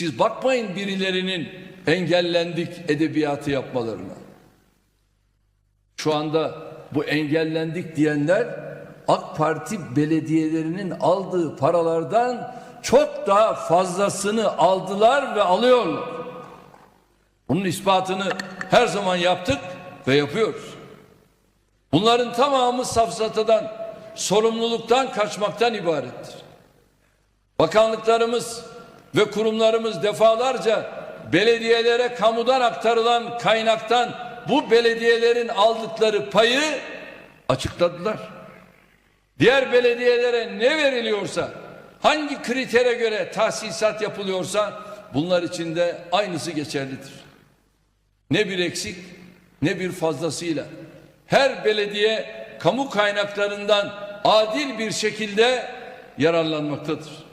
Siz bakmayın birilerinin engellendik edebiyatı yapmalarına. Şu anda bu engellendik diyenler AK Parti belediyelerinin aldığı paralardan çok daha fazlasını aldılar ve alıyorlar. Bunun ispatını her zaman yaptık ve yapıyoruz. Bunların tamamı safsatadan, sorumluluktan kaçmaktan ibarettir. Bakanlıklarımız ve kurumlarımız defalarca belediyelere kamudan aktarılan kaynaktan bu belediyelerin aldıkları payı açıkladılar. Diğer belediyelere ne veriliyorsa, hangi kritere göre tahsisat yapılıyorsa bunlar için de aynısı geçerlidir. Ne bir eksik ne bir fazlasıyla her belediye kamu kaynaklarından adil bir şekilde yararlanmaktadır.